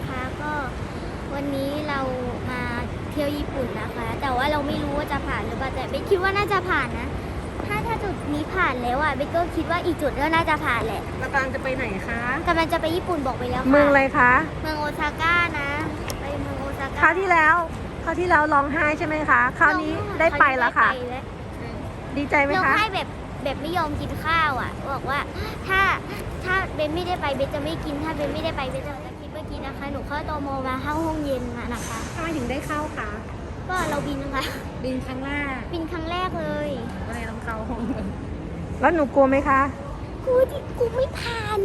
นะคะ ก็วันนี้เรามาเที่ยวญี่ปุ่นนะคะ แต่ว่าเราไม่รู้ว่าจะผ่านหรือเปล่าแต่เบนคิดว่าน่าจะผ่านนะ ถ้าถ้าจุดนี้ผ่านแล้วอะเบนก็คิดว่าอีกจุดก็น่าจะผ่านแหละเรากำลังจะไปไหนคะ กำลังจะไปญี่ปุ่นบอกไปแล้วค่ะเมืองอะไรคะเมืองโอซาก้านะ ไปเมืองโอซาก้าคราวที่แล้วคราวที่แล้วร้องไห้ใช่ไหมคะคราวนี้ได้ไปแล้วค่ะราวนี้ได้ไปแล้วดีใจไหมร้องคะไห้แบบแบบไม่ยอมกินข้าวอะ บอกว่าถ้าถ้าเบนไม่ได้ไปเบนจะไม่กินถ้าเบนไม่ได้ไปเบนจะจะกินเมื่อกี้ นะคะ หนูเข้าตมมาเข้าห้องเย็นมานะคะ ทำไมถึงได้เข้าคะก็เราบินนะคะบินครั้งแรกบินครั้งแรกเลยก็เลยต้องเข้าห้องแล้วหนูกลัวไหมคะกูที่กูไม่ผ่าน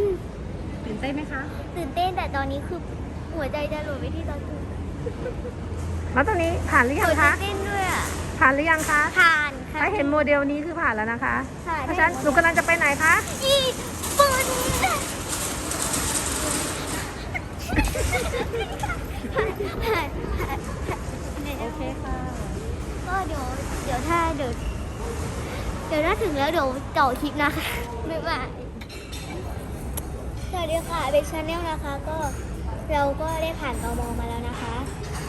ตื่นเต้นไหมคะตื่นเต้นแต่ตอนนี้คือหัวใจจะหลุดไปที่ตอนตื่นแล้วตอนนี้ผ่านหรือยังหัวใจคะเต้นด้วยอะผ่านหรือยังคะผ่านค่ะ ถ้าเห็นโมเดลนี้คือผ่านแล้วนะคะ ค่ะ เพราะฉะนั้นหนูกำลังจะไปไหนคะ ญี่ปุ่น โอเคค่ะ ก็เดี๋ยวเดี๋ยวถ้าเดี๋ยวเดี๋ยวถ้าถึงแล้วเดี๋ยวต่อคลิปนะคะบ๊ายบายสวัสดีค่ะเป็นชาแนลนะคะ ก็เราก็ได้ผ่านตมมาแล้วนะคะ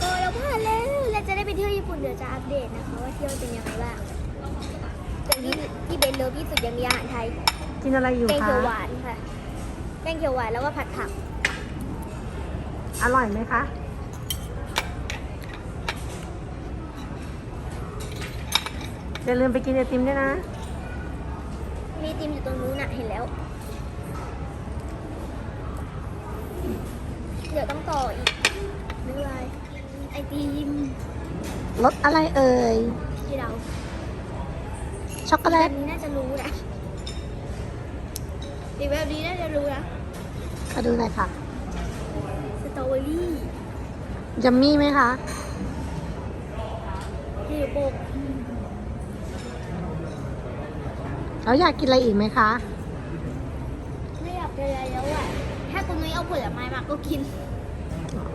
ก็เราผ่านแล้วเราจะได้ไปเที่ยวญี่ปุ่นเดี๋ยวจะอัปเดตนะคะ ว่าเที่ยวเป็นยังไงบ้างแต่ที่ที่เบนเลิฟที่สุดยังมีอาหารไทยกินอะไรอยู่แกงคะเขียวหวานค่ะแกงเขียวหวานแล้วก็ผัดผัก อร่อยไหมคะ อย่าลืมไปกินไอติมด้วยนะ มีติมอยู่ตรงนู้นน่ะเห็นแล้ว เดี๋ยวต้องต่ออีกไม่เป็นไรไอติมรสอะไรเอ่ย ที่เราช็อกโกแลแบตบนี้น่าจะรู้นะอีกแบบนี้น่าจะรู้นะ มาดูหน่อยค่ะส ตรอเบอรี่ยัมมี่ไหมคะเฮโบกแล้วอยากกินอะไรอีกไหมคะ ไม่อยากกินอะไรแล้วอะ ถ้าคุณนุ้ยเอาผลไม้มาก็กิน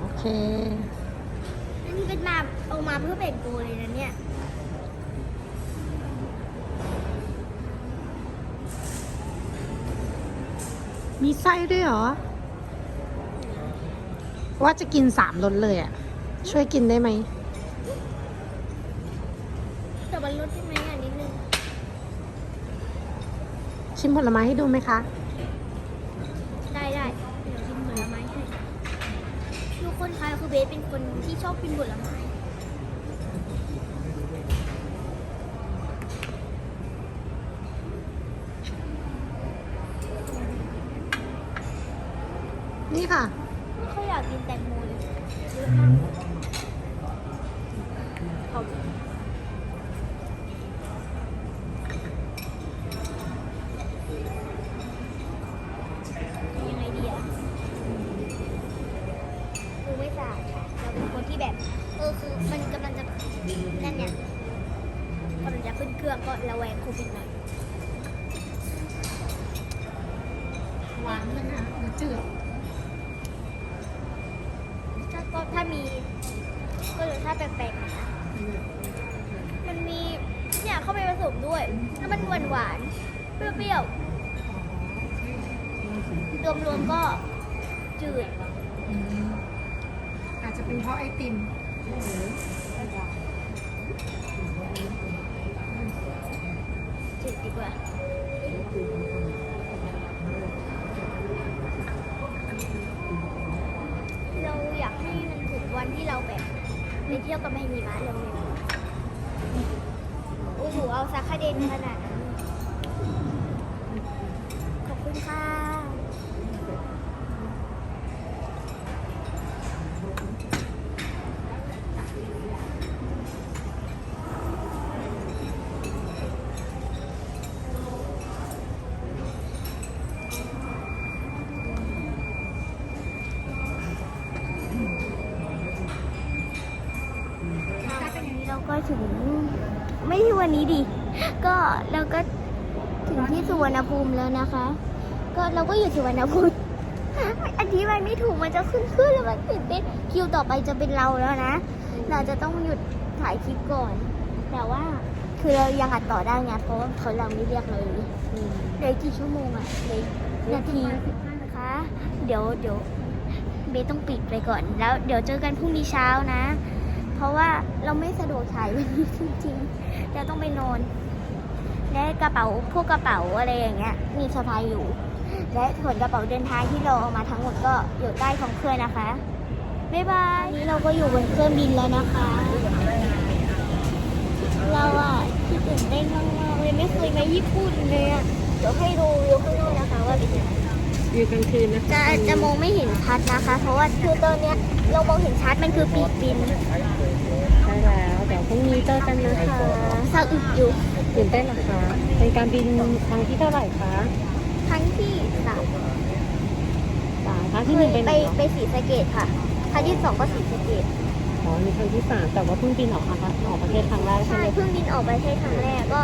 โอเค อันนี้เป็นมาเอามาเพื่อแบ่งตัวเลยนะเนี่ยมีไส้ด้วยเหรอ ว่าจะกินสามรสเลยอะ ช่วยกินได้ไหม แต่มันลดใช่ไหมอะนิดนึงชิมผลไม้ให้ดูไหมคะ ได้ได้เดี๋ยวกินผลไม้ให้ทุกคนคะคือเบสเป็นคนที่ชอบกินผลไม้ แบบเออคือมันกำลังจะนั่นเนี่ยกำลังจะขึ้นเครื่องก็ระแวงโควิดหน่อยหวานเลยนะหรือจืดถ้าก็ถ้ามี ก็รสชาติแปลกๆหน่อยนะมันมีเนี่ยเข้าไปผสมด้วยแล้วมันหวานหวานๆเปรี้ยวๆรวมๆก็จืดอา จจะเป็นเพราะไอติมจืดดีกว่าเราอยากให้มันถึงวันที่เราแบบไปเที่ยวกับแม่หิมะเร็วๆโอ้โหเอาซักคาเดนขนาดนั้นขอบคุณค่ะ ก็ถึงไม่ใช่วันนี้ดิ ก็เราก็ถึงที่สุวรรณภูมิแล้วนะคะ ก็เราก็อยู่สุวรรณภูมิอธิบายไม่ถูกมันจะขึ้นขึ้นแล้วมันตื่นเต้นคิวต่อไปจะเป็นเราแล้วนะ เราจะต้องหยุดถ่ายคลิปก่อน แต่ว่าคือเรายังอัดต่อได้ไงเพราะว่าเขาเราไม่เรียกเลยเลืออกกี่ชั่วโมงอะเลยนาทีนะคะเดี๋ยวเดี๋ยวเบต้องปิดไปก่อนแล้ว เดี๋ยวเจอกันพรุ่งนี้เช้านะ เพราะว่าเราไม่สะดวกถ่ายวันนี้จริงๆเราต้องไปนอน และกระเป๋าพวกกระเป๋าอะไรอย่างเงี้ย มีสะพายอยู่ และส่วนกระเป๋าเดินทางที่เราเอามาทั้งหมดก็อยู่ใต้ท้องเครื่องนะคะบ๊ายบายนนี้เราก็อยู่บนเครื่องบินแล้วนะคะ เราอะที่ตื่นเต้นมากๆเลยไม่เคยมาญี่ปุ่นเลยอะเดี๋ยวให้ดูวิวข้างนอกนะคะว่าเป็นยังไง อยู่กลางคืนนะคะจะจะมองไม่เห็นชัดนะคะ เพราะว่าคือตอนเนี้ยเรามองเห็นชัดมันคือปีกบินใช่แล้วเดี๋ยวพรุ่งนี้เจอกันนะคะสะอึกอยู่ตื่นเต้นนะคะเป็นการบินครั้งที่เท่าไหร่คะครั้งที่สามสามครั้งที่หนึ่งเคเป็ยนไปไหนคะไปสีสะเกตค่ะครั้งที่สองก็สีสะเกตอ๋อนี่ครั้งที่สามแต่ว่าเพิ่งบินออกมาออกประเทศครั้งแรกใช่ใช่ไหมเพิ่งบินออกประเทศครั้งแรกก็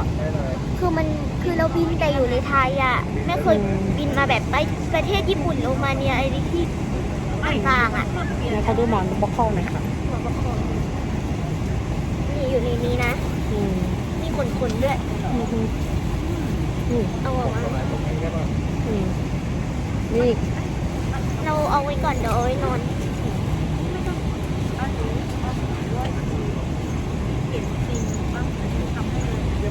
คือมันคือเราบินแต่อยู่ในไทยอะไม่เคยบินมาแบบไปประเทศญี่ปุ่นโรมาเนียอะไรที่ต่างๆอะแล้วเขาดูหมอนบล็อกคอลหน่อยค่ะหัวประคองนี่อยู่ในนี้นะอืมมีขนๆด้วยอืมอืมอืมเอาออกมาอืมนี่เราเอาไว้ก่อนเดี๋ยวเอาไว้นอน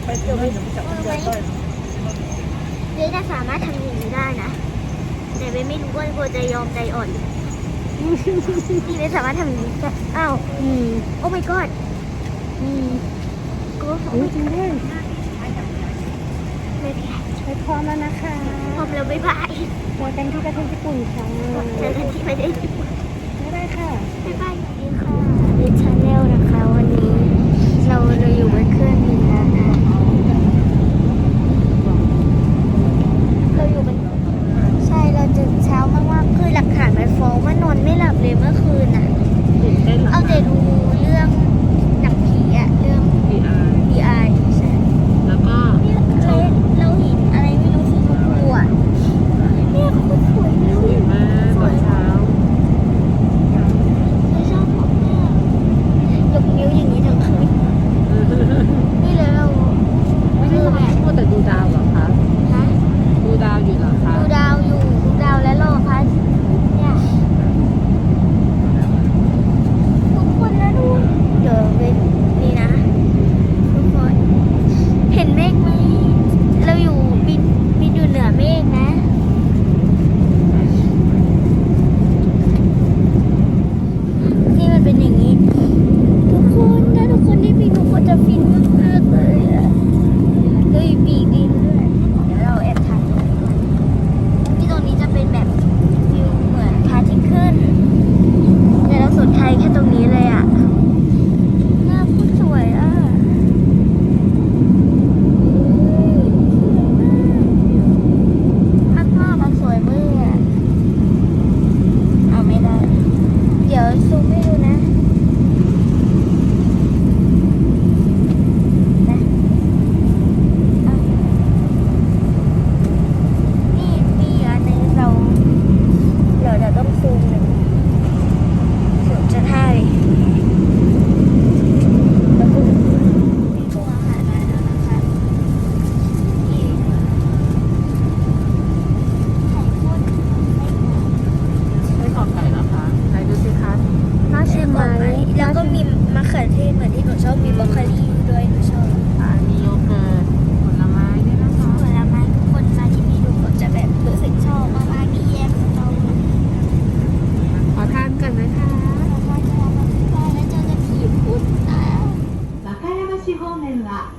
เดี๋ยวไปเดี๋ยวไปจับเบสจะสามารถทำอย่างนี้ได้นะ แต่เบสไม่รู้ว่ากลัวจะยอมใจอ่อนที่เบสสามารถทำอย่างนี้ได้อ้าวอืมโอ้ my god อืมกูอุ้ยจริงด้วยไม่เป็นไรไปพร้อมแล้วนะคะพร้อมแล้วบ๊ายบายเจอกันที่ประเทศญี่ปุ่นค่ะเจอกันที่ประเทศญี่ปุ่น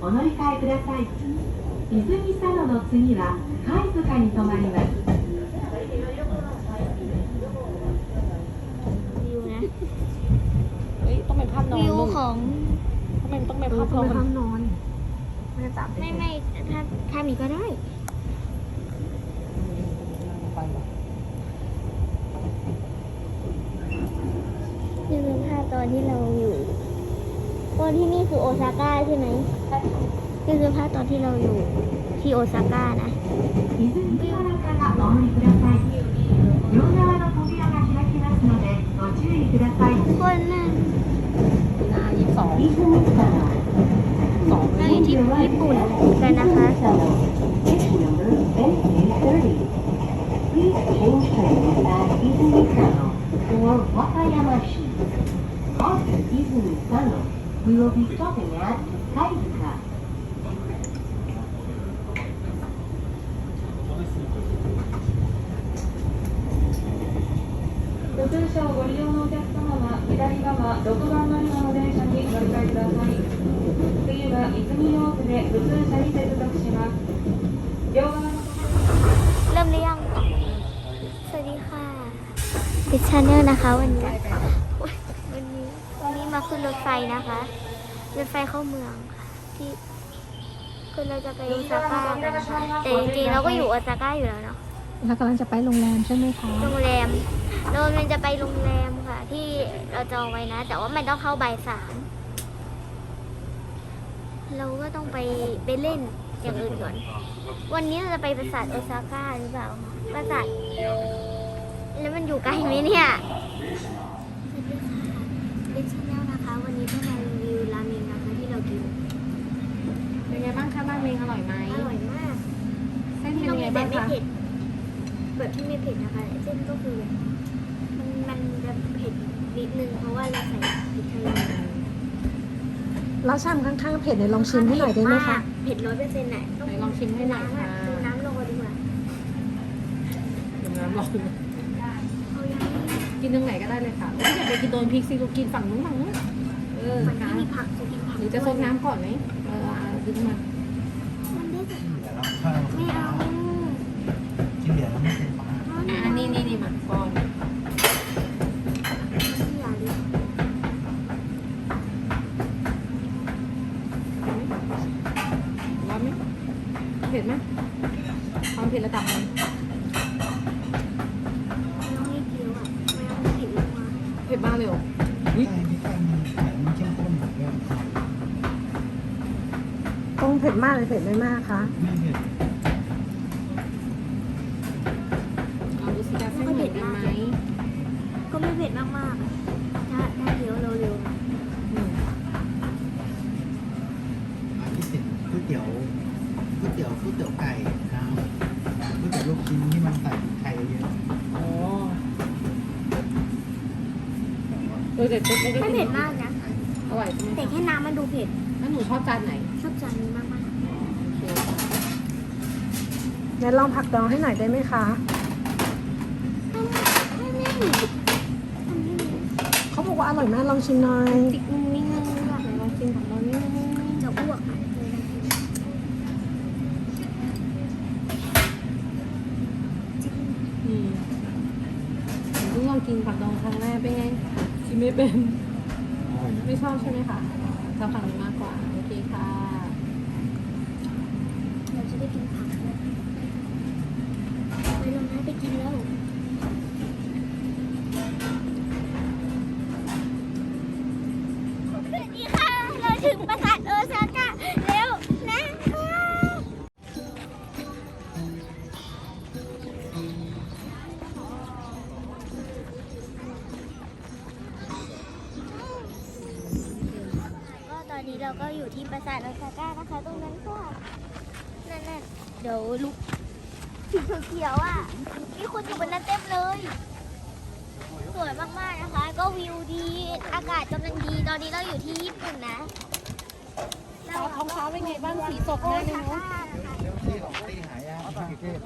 お乗り換えください泉佐野の次は貝塚に停まります วิวนะ เฮ้ยต้องเป็นภาพนอน วิว ลูก ของ ทำไมต้องเป็นภาพนอนภาพนอนไม่ได้จับ ไม่ไม่ถ้าถ้ามีก็ได้ ไปเหรอ นี่คือภาพตอนที่เราอยู่ ตอนที่นี่คือโอซาก้าใช่ไหมนี่คือภาพตอนที่เราอยู่ที่โอซาก้านะ 泉佐野からお降りください両側の扉が開きますのでご注意ください คนน่ะ อ่ายี่สิบสอง 泉佐野 สอง เราอยู่ที่ญี่ปุ่นกันนะคะ Ticket number A30 Please change trains at泉佐野. will be stopping at Kaizuka. Channel นะคะวันนี้ วันนี้มาขึ้นรถไฟนะคะ รถไฟเข้าเมืองค่ะที่คือเราจะไปโอซาก้ากันนะคะแต่จริงๆเราก็อยู่โอซาก้าอยู่แล้วเนาะเรากำลังจะไปโรงแรมใช่ไหมคะ โรงแรมเรากำลังจะไปโรงแรมค่ะ ที่เราจองไว้นะ แต่ว่ามันต้องเข้าบ่ายสามเราก็ต้องไปไปเล่นอย่างอื่นก่อน วันนี้เราจะไปปราสาทโอซาก้าหรือเปล่าปราสาทแล้วมันอยู่ไกลไหมเนี่ย เป็นชแนลนะคะ วันนี้ก็มารีวิวราเมงนะคะที่เรากิน เป็นไงบ้างคะราเมงอร่อยไหมอร่อยมากเส้นเป็นเรายังไงมีแบบ้าบงไม่คะเผ็ดแบบที่ไม่เผ็ดนะคะ เส้นก็คือแบบมันมันจะเผ็ดนิดนึงเพราะว่าเราใส่พริกไทยลงไปแล้วชามข้างๆเผ็ดเนี่ยลองชิมให้หน่อยได้ไหมคะ เผ็ดร้อยเปอร์เซ็นต์ไหนไหนลองชิมให้หน่อยค่ะดูน้ำรอดีกว่าเดี๋ยวน้ำร้อนเอายัง กินตรงไหนก็ได้เลยค่ะไม่อยากไปกินโดนพริกสิลูกกินฝั่งนู้นฝั่งนู้นเออมันค่ะไม่มีผักจะกินผักหรือจะซดน้ำก่อนไหมเอออะกินมามันได้แต่เดี๋ยวเราข้าวไม่เอากินเหลือแล้วไม่เป็นปลาอันนี้นี่นี่มาก่อนไม่อยากเลยร้อนไหมเผ็ดไหมความเผ็ดระดับไหน ไม่ต้องให้เคี้ยวอะไม่ต้องให้เผ็ดลงมา เผ็ดมากเลยเหรอ ใช่พี่ก้มันเหมือนมันเข้มข้นแบบว่า ต้องเผ็ดมากเลยเผ็ดไม่มากคะไม่เผ็ดเอาดูสิจะเส้นเหมือนกันไหมก็ไม่เผ็ดมากๆอะถ้าถ้าเคี้ยวเร็วๆนะอืมร้านที่สิบก๋วยเตี๋ยวก๋วยเตี๋ยวก๋วยเตี๋ยวไก่นะครับก๋วยเตี๋ยวลูกชิ้นที่มันใส่ไข่เยอะอ๋อเออแต่ไม่ได้ไม่กินเผ็ดมากนะอร่อยใช่ไหมแต่แค่น้ำมันดูเผ็ดแล้วหนูชอบจานไหนชอบจานนี้มาก งั้นลองผักดองให้หน่อยได้ไหมคะ ไม่ไม่ไม่ทำให้มันเขาบอกว่าอร่อยมากลองชิมหน่อยติดนึงนิดนึงอะลองชิมผักดองนิดนึงจะอ้วกนูเพิ่ลองกินผักดองครั้งแรกเป็นไงกินไม่เป็น ไม่ชอบใช่ไหมคะชอบฝั่งนี้มากกว่า โอเคค่ะ เราจะได้กินผักด้วย ไปลงน้ำไปกินแล้วสวัสดีค่ะ เราถึงปราสาทโอซาก้าแล้วนะคะก็ตอนนี้เราก็อยู่ที่ปราสาทโอซาก้านะคะ ตรงนั้นก็นั่นน่ะเดี๋ยวลุก สีเขียวๆอะ มีคนอยู่บนนั้นเต็มเลย สวยมากๆนะคะ ก็วิวดี อากาศกำลังดี ตอนนี้เราอยู่ที่ญี่ปุ่นนะท้องฟ้าเป็นไงบ้าง สีสดโอมากเลยซาเนาะก้านะคะเดี๋ยวที่หลอกตีหายากที่กรุงเทพ